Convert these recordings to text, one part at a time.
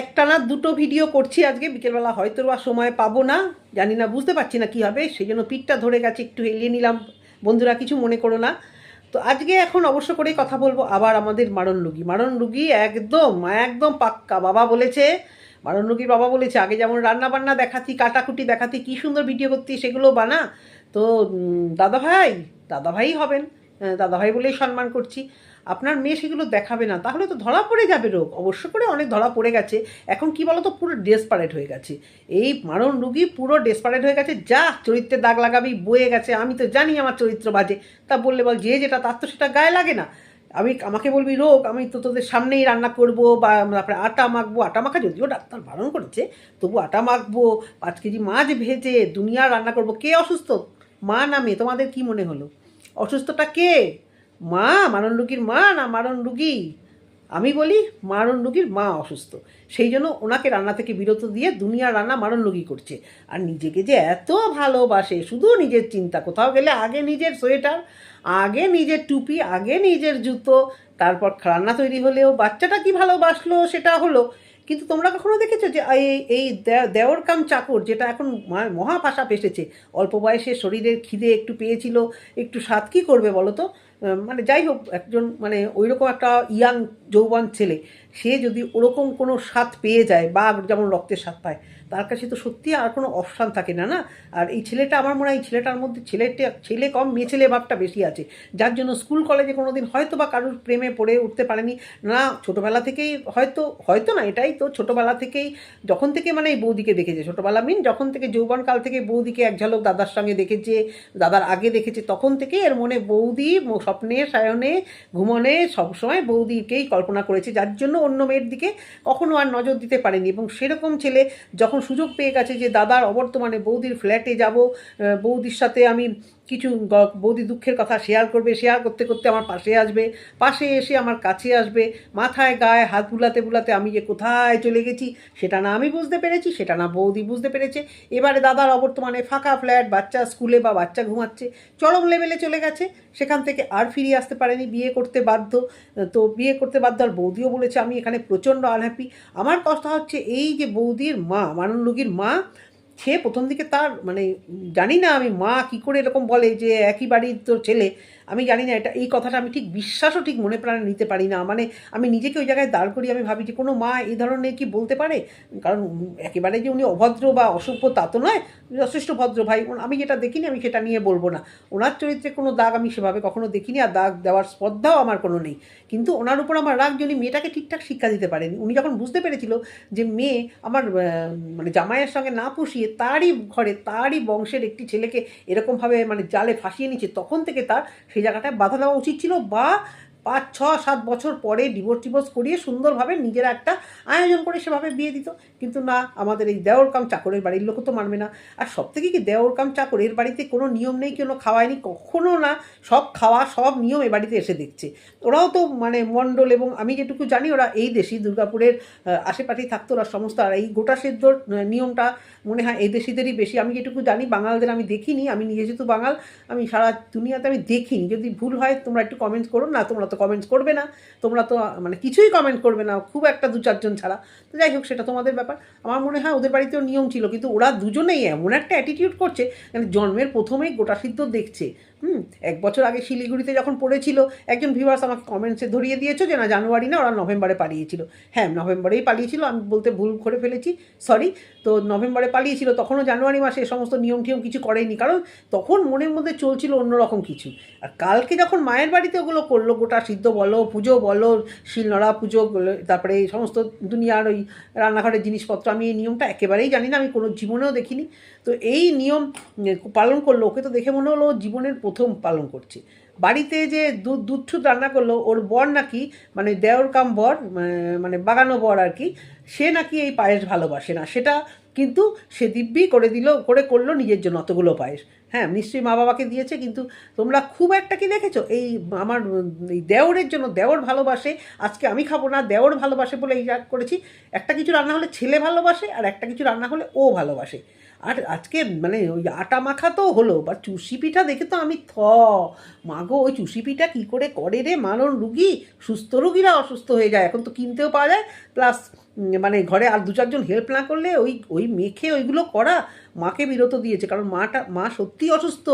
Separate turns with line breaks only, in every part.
একটানা দুটো ভিডিও করছি আজকে বিকেলবেলা হয়তো বা সময় পাবো না জানি না বুঝতে পারছি না কী হবে সেই জন্য পিঠটা ধরে গেছে একটু এলিয়ে নিলাম। বন্ধুরা কিছু মনে করো না। তো আজকে এখন অবশ্য করেই কথা বলব আবার আমাদের মারণ রুগী। মারণ রুগী একদম একদম পাক্কা বাবা বলেছে। মারণ রুগীর বাবা বলেছে আগে যেমন রান্না বান্না দেখাতি কাটাকুটি দেখাতি কী সুন্দর ভিডিও করতি সেগুলো বানা। তো দাদা ভাই হবেন আহ, দাদা ভাই বলেই সম্মান করছি। আপনার মেয়ে সেগুলো দেখাবে না, তাহলে তো ধরা পড়ে যাবে রোগ। অবশ্য করে অনেক ধরা পড়ে গেছে। এখন কি বলো তো পুরো ডেসপারেট হয়ে গেছে। এই মারণ রুগী পুরো ডেসপারেট হয়ে গেছে। যা, চরিত্রে দাগ লাগাবি, বয়ে গেছে। আমি তো জানি আমার চরিত্র বাজে। তা বললে বল, যে যেটা তার তো সেটা গায়ে লাগে না। আমি আমাকে বলবি, রোগ, আমি তো তোদের সামনেই রান্না করব বা তারপরে আটা মাখবো। আটা মাখা যদিও ডাক্তার বারণ করেছে তবু আটা মাখবো, পাঁচ কেজি মাছ ভেজে দুনিয়া রান্না করব। কে অসুস্থ? মা নামে তোমাদের কি মনে হলো? অসুস্থটা কে? মা, মারণ রুগীর মা না মারণ রুগী? আমি বলি, মারণ রুগীর মা অসুস্থ। সেই জন্য ওনাকে রান্না থেকে বিরত দিয়ে দুনিয়ার রান্না মারণ রুগী করছে। আর নিজেকে যে এত ভালোবাসে, শুধু নিজের চিন্তা, কোথাও গেলে আগে নিজের সোয়েটার, আগে নিজের টুপি, আগে নিজের জুতো, তারপর রান্না তৈরি হলেও বাচ্চাটা কি ভালোবাসলো সেটা হলো। কিন্তু তোমরা কখনো দেখেছ যে এই এই দেওর কাম চাকর যেটা এখন মহাভাষা পেশেছে অল্প বয়সে শরীরের খিদে একটু পেয়েছিল, একটু স্বাদ কী করবে বলো তো? মানে যাই হোক একজন মানে ওইরকম একটা ইয়াং যৌবন ছেলে, সে যদি ওরকম কোনো স্বাদ পেয়ে যায় বা যেমন রক্তের স্বাদ পায়, তার কাছে তো সত্যি আর কোনো অপশান থাকে না না? আর এই ছেলেটা আমার মনে হয় এই ছেলেটার মধ্যে ছেলেটা, ছেলে কম মেয়ে ছেলে ভাবটা বেশি আছে। যার জন্য স্কুল, কলেজে কোনো দিন হয়তো বা কারোর প্রেমে পড়ে উঠতে পারেনি, না, ছোটোবেলা থেকেই হয়তো হয়তো না, এটাই তো ছোটোবেলা থেকেই, যখন থেকে মানে এই বৌদিকে দেখেছে, ছোটোবেলা মিন যখন থেকে যৌবনকাল থেকে বৌদিকে এক ঝালক দাদার সঙ্গে দেখেছে, দাদার আগে দেখেছে, তখন থেকে এর মনে বৌদি, স্বপ্নে, সায়নে, ঘুমনে সবসময় বৌদিকেই কল্পনা করেছে, যার জন্য অন্য মেয়ের দিকে কখনো আর নজর দিতে পারেনি। এবং সেরকম ছেলে যখন সুযোগ পেয়ে গেছে যে, দাদার অবর্তমানে বৌদির ফ্ল্যাটে যাব বৌদির সাথে আমি কিছু বৌদি দুঃখের কথা শেয়ার করবে শেয়ার করতে করতে আমার পাশে আসবে, পাশে এসে আমার কাছে আসবে, মাথায় গায়ে হাত বুলাতে বুলাতে আমি যে কোথায় চলে গেছি, সেটা না আমি বুঝতে পেরেছি, সেটা না বৌদি বুঝতে পেরেছে। এবারে দাদার অবর্তমানে ফাঁকা ফ্ল্যাট বাচ্চা স্কুলে বা বাচ্চা ঘুমাচ্ছে, চরম লেভেলে চলে গেছে, সেখান থেকে আর ফিরিয়ে আসতে পারেনি, বিয়ে করতে বাধ্য, তো বিয়ে করতে বাধ্য আর বৌদিও বলেছে, আমি এখানে প্রচণ্ড আনহ্যাপি আমার কথা হচ্ছে এই যে বৌদির মা মানন রোগীর মা সে প্রথম দিকে তার মানে জানি না আমি মা কি করে এরকম বলে যে একই বাড়ির তোর ছেলে আমি জানি না, এটা, এই কথাটা আমি ঠিক বিশ্বাসও ঠিক মনে প্রাণে নিতে পারি না। মানে আমি নিজেকে ওই জায়গায় দাঁড় করি আমি ভাবি যে কোনো মা এই ধরনের কি বলতে পারে? কারণ একেবারে যে উনি অভদ্র বা অসভ্য তা তো নয় যথেষ্ট ভদ্র ভাই। আমি যেটা দেখিনি আমি সেটা নিয়ে বলব না। ওনার চরিত্রে কোনো দাগ আমি সেভাবে কখনো দেখিনি আর দাগ দেওয়ার স্পর্ধাও আমার কোনো নেই। কিন্তু ওনার উপর আমার রাগ উনি মেয়েটাকে ঠিকঠাক শিক্ষা দিতে পারেনি। উনি যখন বুঝতে পেরেছিল যে মেয়ে আমার মানে জামাইয়ের সঙ্গে না পুষিয়ে তারই ঘরে, তারই বংশের একটি ছেলেকে এরকমভাবে মানে জালে ফাঁসিয়ে নিচ্ছে, তখন থেকে তার সেই জায়গাটায় বাধা দেওয়া উচিত ছিল বা পাঁচ, ছ, সাত বছর পরে ডিভোর্স টিভোর্স করিয়ে সুন্দরভাবে নিজেরা একটা আয়োজন করে সেভাবে বিয়ে দিত। কিন্তু না, আমাদের এই দেওর কাম চাকরের বাড়ির লোকও তো মানবে না। আর সব থেকে কি দেওর কাম চাকর এর বাড়িতে কোনো নিয়ম নেই কোনো খাওয়ায়নি? কখনো না। সব খাওয়া, সব নিয়ম এ বাড়িতে এসে দেখছে। ওরাও তো মানে মণ্ডল এবং আমি যেটুকু জানি, ওরা এই দেশি দুর্গাপুরের আশেপাশেই থাকতো ওরা সমস্ত। আর এই গোটা সেদ্ধর নিয়মটা মনে হয় এই দেশিদেরই বেশি। আমি যেটুকু জানি, বাঙালদের আমি দেখিনি। আমি নিজে যেহেতু বাঙাল, আমি সারা দুনিয়াতে আমি দেখিনি। যদি ভুল হয় তোমরা একটু কমেন্টস করো, না তোমরা তো কমেন্টস করবে না, তোমরা তো মানে কিছুই কমেন্ট করবে না, খুব একটা দু চারজন ছাড়া। তো যাই হোক, সেটা তোমাদের ব্যাপার। আমার মনে হয় ওদের বাড়িতেও নিয়ম ছিল, কিন্তু ওরা দুজনেই এমন একটা অ্যাটিটিউড করছে মানে জন্মের প্রথমেই গোটা সিদ্ধ দেখছে। হুম, এক বছর আগে শিলিগুড়িতে যখন পড়েছিল, একজন ভিউয়ার্স আমাকে কমেন্টসে ধরিয়ে দিয়েছ যে, না, জানুয়ারি না, ওরা নভেম্বরে পালিয়েছিল। হ্যাঁ নভেম্বরেই পালিয়েছিল, আমি বলতে ভুল করে ফেলেছি সরি তো নভেম্বরে পালিয়েছিল, তখনও জানুয়ারি মাসে এ সমস্ত নিয়ম টিয়ম কিছু করেনি, কারণ তখন মনের মধ্যে চলছিল অন্যরকম কিছু। আর কালকে যখন মায়ের বাড়িতে ওগুলো করল, গোটা সিদ্ধ বলো, পুজো বলো, শিলনড়া পুজো, তারপরে এই সমস্ত দুনিয়ার ওই রান্নাঘরের জিনিসপত্র, আমি এই নিয়মটা একেবারেই জানি না, আমি কোনো জীবনেও দেখিনি। তো এই নিয়ম পালন করল, ওকে তো দেখে মনে হলো, জীবনের প্রথম পালন করছে। বাড়িতে যে দুধ দুধ রান্না করল, ওর বর নাকি মানে দেওর কাম বর, মানে- মানে বাগানো বর আর কি, সে নাকি এই পায়েস ভালোবাসে না। সেটা কিন্তু সে দিব্যি করে দিল, করে করল নিজের জন্য অতগুলো পায়েস। হ্যাঁ নিশ্চয়ই মা বাবাকে দিয়েছে, কিন্তু তোমরা খুব একটা কি দেখেছ? এই আমার, এই দেওরের জন্য দেওর ভালোবাসে, আজকে আমি খাব না, দেওর ভালোবাসে বলে এই করেছি। একটা কিছু রান্না হলে ছেলে ভালোবাসে, আর একটা কিছু রান্না হলে ও ভালোবাসে। আর আজকে মানে ওই আটা মাখা তো হলো বা চুষি পিঠা দেখে তো আমি থ। মাগো ওই চুষি পিঠা কী করে করে রে? মানন রুগী, সুস্থ রুগীরা অসুস্থ হয়ে যায়, এখন তো কিনতেও পাওয়া যায় প্লাস মানে ঘরে আর দু চারজন হেল্প না করলে ওই ওই মেখে ওইগুলো করা মাকে বিরত দিয়েছে। কারণ মাটা, মা সত্যি অসুস্থ।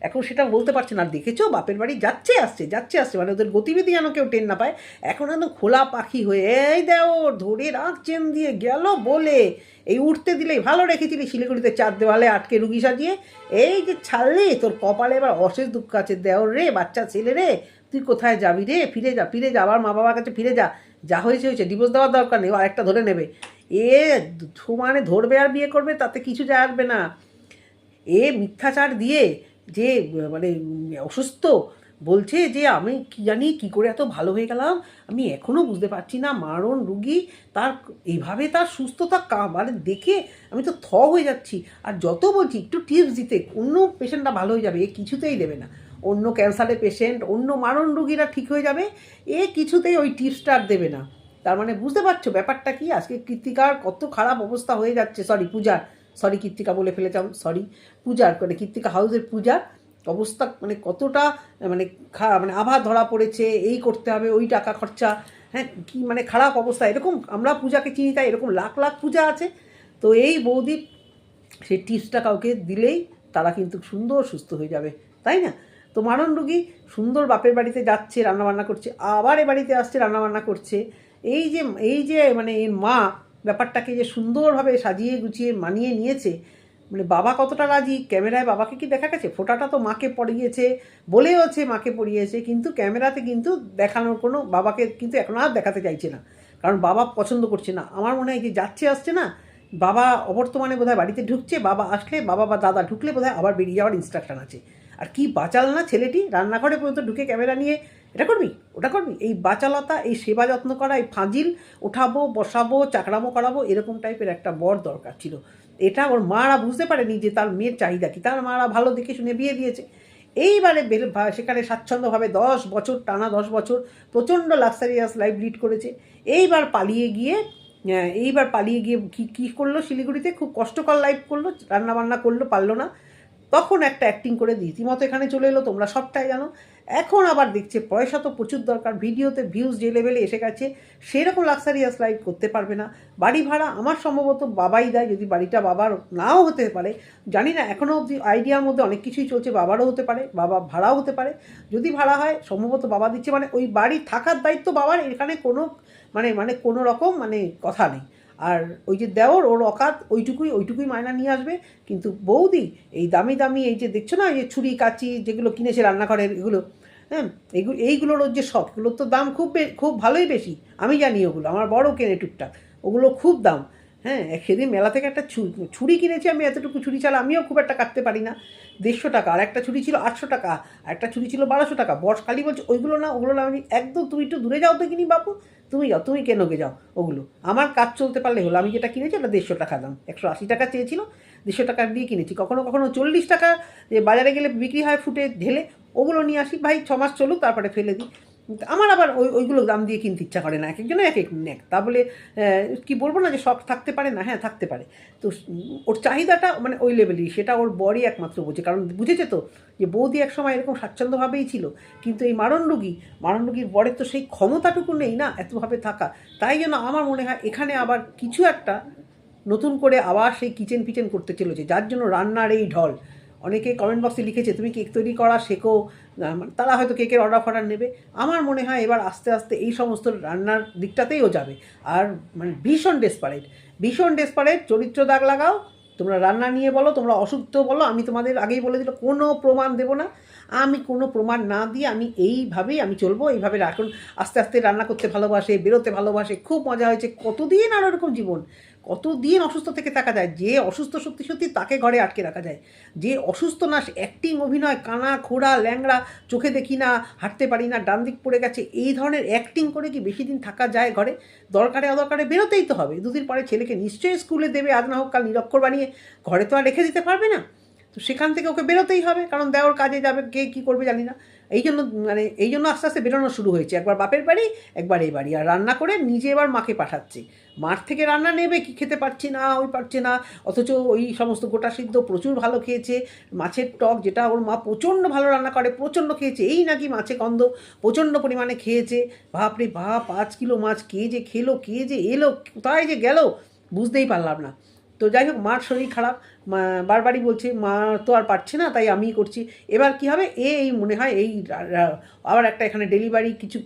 এখন সেটা বলতে পারছে না। দেখেছ, বাপের বাড়ি যাচ্ছে, আসছে যাচ্ছে, আসছে। মানে ওদের গতিবিধি যেন কেউ টেন না পায়। এখন একদম খোলা পাখি হয়ে, এই দেও ধরে রাখ চেন দিয়ে, গেল বলে। এই উঠতে দিলেই ভালো রেখেছিলি শিলিগুড়িতে চার দেওয়ালে আটকে রুগী সাজিয়ে, এই যে ছাড়লি, তোর কপালে এবার অশেষ দুঃখ আছে। দেওর রে, বাচ্চা, ছেলে রে, তুই কোথায় যাবি রে? ফিরে যা ফিরে যা, আবার মা বাবার কাছে ফিরে যা। যা হয়েছে হয়েছে ডিভোর্স দেওয়ার দরকার নেই আর একটা ধরে নেবে। এ সমানে ধরবে আর বিয়ে করবে, তাতে কিছু যায় আসবে না। এ মিথ্যাচার দিয়ে যে মানে অসুস্থ, বলছে যে, আমি কি জানি কি করে এত ভালো হয়ে গেলাম, আমি এখনও বুঝতে পারছি না, মারণ, রুগী, তার এইভাবে তার সুস্থতা কা মানে দেখে আমি তো থ হয়ে যাচ্ছি। আর যত বলছি, একটু টিপস দিতে অন্য পেশেন্টটা ভালো হয়ে যাবে, এ কিছুতেই দেবে না। অন্য ক্যান্সারের পেশেন্ট, অন্য মারণ রুগীরা ঠিক হয়ে যাবে, এ কিছুতেই ওই টিপসটা আর দেবে না। তার মানে বুঝতে পারছ ব্যাপারটা কি? আজকে কৃত্তিকার কত খারাপ অবস্থা হয়ে যাচ্ছে। সরি পূজার। সরি কৃত্তিকা বলে ফেলেছিলাম। সরি পূজার। মানে কৃত্তিকা হাউসের পূজার অবস্থা মানে কতটা মানে মানে আভা ধরা পড়েছে, এই করতে হবে, ওই টাকা খরচা। হ্যাঁ কি মানে খারাপ অবস্থা। এরকম আমরা পূজাকে চিনি, তাই এরকম লাখ লাখ পূজা আছে। তো এই বৌদি সেই টিপসটা কাউকে দিলেই তারা কিন্তু সুন্দর সুস্থ হয়ে যাবে। তাই না? তো মারণ রুগী সুন্দর বাপের বাড়িতে যাচ্ছে, রান্নাবান্না করছে, আবার এ বাড়িতে আসছে, রান্নাবান্না করছে। এই যে এই যে মানে এর মা ব্যাপারটাকে যে সুন্দরভাবে সাজিয়ে গুছিয়ে মানিয়ে নিয়েছে মানে বাবা কতটা রাজি? ক্যামেরায় বাবাকে কি দেখা গেছে? ফোটাটা তো মাকে পড়িয়েছে, বলেওছে মাকে পড়িয়েছে, কিন্তু ক্যামেরাতে কিন্তু দেখানোর কোনো, বাবাকে কিন্তু এখন আর দেখাতে চাইছে না। কারণ বাবা পছন্দ করছে না। আমার মনে হয় যে যাচ্ছে আসছে না, বাবা অবর্তমানে বোধহয় বাড়িতে ঢুকছে, বাবা আসলে বাবা বা দাদা ঢুকলে বোধহয় আবার বেরিয়ে যাওয়ার ইনস্ট্রাকশন আছে। আর কি বাঁচাল না ছেলেটি? রান্নাঘরে পর্যন্ত ঢুকে ক্যামেরা নিয়ে, এটা করবি? ওটা করবি? এই বাচালতা, এই সেবা যত্ন করা, এই ফাজিল ওঠাবো বসাবো চাকরামো করাবো, এরকম টাইপের একটা বর দরকার ছিল। এটা ওর মারা বুঝতে পারেনি যে তার মেয়ের চাহিদা কি। তার মারা ভালো দেখে শুনে বিয়ে দিয়েছে। এইবারে বের- সেখানে স্বাচ্ছন্দ্যভাবে দশ বছর, টানা দশ বছর প্রচণ্ড লাক্সারিয়াস লাইফ লিড করেছে। এইবার পালিয়ে গিয়ে এইবার পালিয়ে গিয়ে কী কী করল শিলিগুড়িতে? খুব কষ্টকর লাইফ করল, রান্নাবান্না করল, পারল না। তখন একটা অ্যাক্টিং করে রীতিমতো এখানে চলে এলো, তোমরা সবটাই জানো। এখন আবার দেখছে, পয়সা তো প্রচুর দরকার, ভিডিওতে ভিউজ যে লেভেলে এসে গেছে, সেরকম লাক্সারিয়াস লাইফ করতে পারবে না। বাড়ি ভাড়া আমার সম্ভবত বাবাই দেয়, যদি বাড়িটা বাবার নাও হতে পারে। জানি না এখনও অবধি আইডিয়ার মধ্যে অনেক কিছুই চলছে, বাবারও হতে পারে, বাবা ভাড়াও হতে পারে। যদি ভাড়া হয়, সম্ভবত বাবা দিচ্ছে মানে ওই বাড়ি থাকার দায়িত্ব বাবার, এখানে কোনো মানে মানে কোনো রকম মানে কথা নেই। আর ওই যে দেওর, ওর অকাত, ওইটুকুই ওইটুকুই মায়না নিয়ে আসবে। কিন্তু বৌদি, এই দামি দামি এই যে দেখছ না যে ছুরি, কাচি, যেগুলো কিনেছে রান্নাঘরের এগুলো হ্যাঁ এইগুলো এইগুলোর ওর যে শখ, এগুলোর তো দাম খুব খুব ভালোই বেশি। আমি জানি ওগুলো, আমার বড় কেনে টুকটাক, ওগুলো খুব দাম। হ্যাঁ সেদিন মেলা থেকে একটা ছুরি কিনেছি আমি, এতটুকু ছুরি ছাড়া আমিও খুব একটা কাটতে পারি না। দেড়শো টাকা, আর একটা ছুরি ছিল আটশো টাকা, আর একটা ছুরি ছিল বারোশো টাকা। বর্ষ খালি বলছে, ওইগুলো না, ওগুলো না, আমি একদম তুমি একটু দূরে যাও তো কিনি বাবু তুমি যাও, তুমি কেন যাও? ওগুলো। আমার কাজ চলতে পারলে হলো, আমি যেটা কিনেছি ওটা দেড়শো টাকা দাম। একশো আশি টাকা চেয়েছিল, দেড়শো টাকা দিয়ে কিনেছি। কখনো কখনো চল্লিশ টাকা যে বাজারে গেলে বিক্রি হয়, ফুটে, ঢেলে, ওগুলো নিয়ে আসি। ভাই, ছ মাস চলুক, তারপরে ফেলে দিই। আমার আবার ওই, ওইগুলো দাম দিয়ে কিনতে ইচ্ছা করে না এক একজনের এক এক নেক। তা বলে কি বলব না যে শখ থাকতে পারে না? হ্যাঁ থাকতে পারে। তো ওর চাহিদাটা মানে ওই লেভেলই সেটা ওর বরই একমাত্র বোঝে। কারণ বুঝেছে তো যে বৌদি এক সময় এরকম স্বাচ্ছন্দ্যভাবেই ছিল। কিন্তু এই মারণ রুগী, মারণ বরের তো সেই ক্ষমতাটুকু নেই না এতভাবে থাকা। তাই জন্য আমার মনে হয় এখানে আবার কিছু একটা নতুন করে আবার সেই কিচেন ফিচেন করতে চলেছে যার জন্য রান্নার এই ঢল। অনেকে কমেন্ট বক্সে লিখেছে, তুমি কেক তৈরি করা শেখো। মানে তারা হয়তো কেকের অর্ডার ফর্ডার নেবে। আমার মনে হয় এবার আস্তে আস্তে এই সমস্ত রান্নার দিকটাতেই ও যাবে। আর মানে ভীষণ ডেসপারেট ভীষণ ডেসপারেট চরিত্র দাগ লাগাও, তোমরা রান্না নিয়ে বলো, তোমরা অসুস্থ বলো, আমি তোমাদের আগেই বলে দিল কোনো প্রমাণ দেবো না। আমি কোনো প্রমাণ না দিয়ে আমি এইভাবেই আমি চলবো, এইভাবে এখন আস্তে আস্তে রান্না করতে ভালোবাসে, বেরোতে ভালোবাসে, খুব মজা হয়েছে, কতদিন আর ওরকম জীবন? কতদিন অসুস্থ থেকে থাকা যায়, যে অসুস্থ সত্যি সত্যি তাকে ঘরে আটকে রাখা যায়। যে অসুস্থ না অ্যাক্টিং অভিনয়, কানা, খোড়া, ল্যাংড়া, চোখে দেখি না, হাঁটতে পারি না ডান দিক পড়ে গেছে, এই ধরনের অ্যাক্টিং করে কি বেশি দিন থাকা যায় ঘরে? দরকারে অদরকারে বেরোতেই তো হবে। দুদিন পরে ছেলেকে নিশ্চয়ই স্কুলে দেবে, আজ না হোক কাল নিরক্ষর বানিয়ে ঘরে তো আর রেখে দিতে পারবে না। তো সেখান থেকে ওকে বেরোতেই হবে, কারণ দেওয়ার কাজে যাবে, কে কী করবে জানি না। এই জন্য মানে এই জন্য আস্তে আস্তে বেরোনো শুরু হয়েছে। একবার বাপের বাড়ি, একবার এই বাড়ি। আর রান্না করে নিজে এবার মাকে পাঠাচ্ছে। মাঠ থেকে রান্না নেবে, কি খেতে পারছি না, ওই পারছে না। অথচ ওই সমস্ত গোটা সিদ্ধ প্রচুর ভালো খেয়েছে। মাছের টক যেটা ওর মা প্রচণ্ড ভালো রান্না করে, প্রচণ্ড খেয়েছে। এই নাকি মাছে গন্ধ, প্রচণ্ড পরিমাণে খেয়েছে। বাপরে বাপ, পাঁচ কিলো মাছ কে যে খেলো, কে যে এলো, কোথায় যে গেল, বুঝতেই পারলাম না। তো যাই হোক, মার শরীর খারাপ বারবারই বলছে, মা তো আর পারছে না, তাই আমিই করছি। এবার কি হবে? এ এই মনে হয় এই আবার একটা এখানে ডেলিভারি কিছু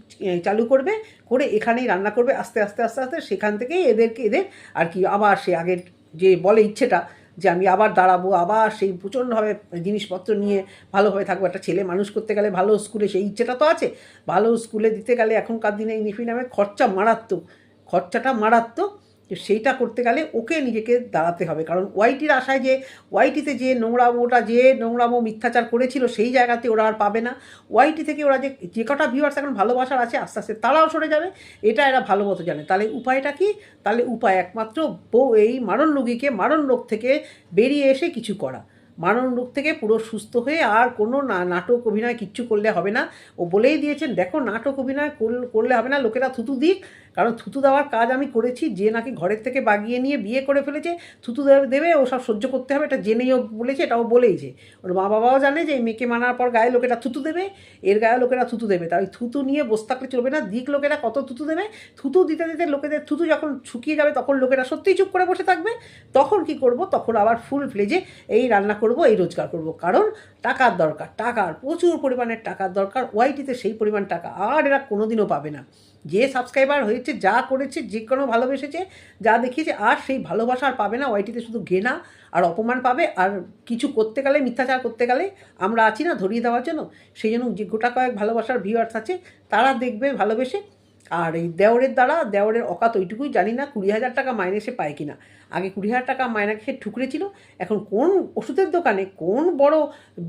চালু করবে, করে এখানেই রান্না করবে, আস্তে আস্তে আস্তে আস্তে, সেখান থেকেই এদেরকে, এদের আর কি, আবার সে আগের যে বলে ইচ্ছেটা, যে আমি আবার দাঁড়াবো, আবার সেই প্রচণ্ডভাবে জিনিসপত্র নিয়ে ভালোভাবে থাকব, একটা ছেলে মানুষ করতে গেলে ভালো স্কুলে সেই ইচ্ছেটা তো আছে, ভালো স্কুলে দিতে গেলে এখনকার দিনে নামে খরচা মারাত্মক, খরচাটা মারাত্মক তো সেইটা করতে গেলে ওকে নিজেকে দাঁড়াতে হবে। কারণ ওয়াইটির আশায় যে, ওয়াইটিতে যে নোংরামোটা যে নোংরামো মিথ্যাচার করেছিল, সেই জায়গাতে ওরা আর পাবে না। ওয়াইটি থেকে ওরা যে যে কটা ভিউয়ার্স এখন ভালোবাসার আছে, আস্তে আস্তে তারাও সরে যাবে। এটা এরা ভালো মতো জানে। তাহলে উপায়টা কি? তাহলে উপায় একমাত্র বউ এই মারণ রোগীকে মারণ রোগ থেকে বেরিয়ে এসে কিছু করা। মারণ রোগ থেকে পুরো সুস্থ হয়ে আর কোনো নাটক অভিনয় কিচ্ছু করলে হবে না। ও বলেই দিয়েছেন, দেখো, নাটক অভিনয় করলে হবে না, লোকেরা থুতু দিক কারণ থুতু দেওয়ার কাজ আমি করেছি, যে নাকি ঘরের থেকে বাগিয়ে নিয়ে বিয়ে করে ফেলেছে, থুতু দেবে- ও সব সহ্য করতে হবে, এটা জেনেই ও বলেছে এটাও বলেইছে। ওর মা বাবাও জানে যে এই মেয়েকে মানার পর গায়ে লোকেরা থুতু দেবে, এর গায়ে লোকেরা থুতু দেবে। তাই থুতু নিয়ে বসে থাকলে চলবে না, দিক লোকেরা কত থুতু দেবে? থুতু দিতে দিতে লোকেদের থুতু যখন শুকিয়ে যাবে, তখন লোকেরা সত্যিই চুপ করে বসে থাকবে। তখন কি করব? তখন আবার ফুল ফ্লেজে এই রান্না করব, এই রোজগার করব। কারণ টাকার দরকার, টাকার, প্রচুর পরিমাণের টাকার দরকার ওয়াইটিতে সেই পরিমাণ টাকা, আর এরা কোনোদিনও পাবে না। যে সাবস্ক্রাইবার হয়েছে যা করেছে, যে কোনো ভালোবেসেছে, যা দেখিয়েছে, আর সেই ভালোবাসা আর পাবে না। ওয়াইটিতে শুধু ঘেনা আর অপমান পাবে, আর কিছু করতে গেলে, মিথ্যাচার করতে গেলে আমরা আছি না ধরিয়ে দেওয়ার জন্য। সেই জন্য যে গোটা কয়েক ভালোবাসার ভিউয়ার্স আছে, তারা দেখবে, ভালোবেসে আর এই দেওরের দ্বারা, দেওরের অকাত ওইটুকুই জানি না, কুড়ি হাজার টাকা মাইনে সে পায় কিনা। আগে কুড়ি হাজার টাকা মায়না খেয়ে ঠুকরেছিল এখন কোন ওষুধের দোকানে, কোন বড়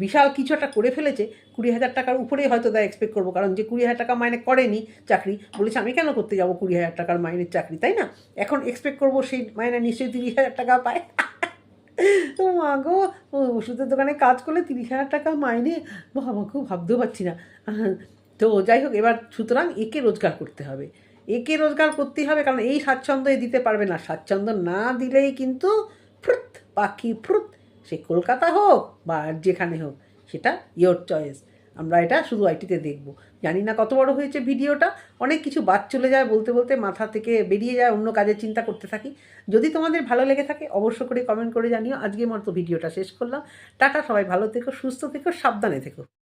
বিশাল কিছু একটা করে ফেলেছে, কুড়ি হাজার টাকার উপরেই হয়তো তাই এক্সপেক্ট করব। কারণ যে কুড়ি হাজার টাকা মাইনে করেনি চাকরি, বলেছে আমি কেন করতে যাব কুড়ি হাজার টাকার মাইনের চাকরি, তাই না? এখন এক্সপেক্ট করব সেই মাইনে নিশ্চয়ই তিরিশ হাজার টাকা পায়। তো মা গো ওষুধের দোকানে কাজ করলে তিরিশ হাজার টাকা মাইনে, বাবা খুব ভাবতেও পারছি না। তো যাই হোক, এবার সুতরাং একে রোজগার করতে হবে। একে রোজগার করতেই হবে, কারণ এই স্বাচ্ছন্দ্য এ দিতে পারবে না। স্বাচ্ছন্দ্য না দিলেই কিন্তু ফ্রুত, পাখি ফ্রুত, সে কলকাতা হোক বা যেখানে হোক, সেটা ইয়োর চয়েস আমরা এটা শুধু আইটিতে দেখব। জানি না কত বড় হয়েছে ভিডিওটা। অনেক কিছু বাদ চলে যায় বলতে বলতে, মাথা থেকে বেরিয়ে যায়, অন্য কাজের চিন্তা করতে থাকি। যদি তোমাদের ভালো লেগে থাকে, অবশ্য করে কমেন্ট করে জানিও। আজকের মতো ভিডিওটা শেষ করলাম। টাটা, সবাই ভালো থেকো, সুস্থ থেকো, সাবধানে থেকো।